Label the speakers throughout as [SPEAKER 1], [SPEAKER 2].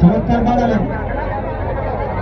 [SPEAKER 1] চমৎকার বাড়ালেন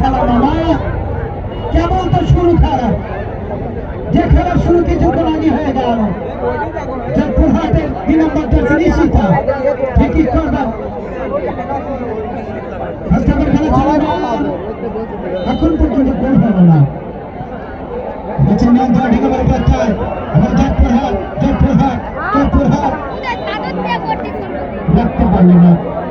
[SPEAKER 1] খেলা কেমন তো শুরু খেলা। যে খেলার শুরু কিছুক্ষণ হয়ে গেল জয়পুরহাটের দুই নম্বর জার্সি নিশ্চিতা ঠিকই করবেন ফার্স্ট হাফের খেলা চলে এখন পর্যন্ত গোল হলো না। hayırlı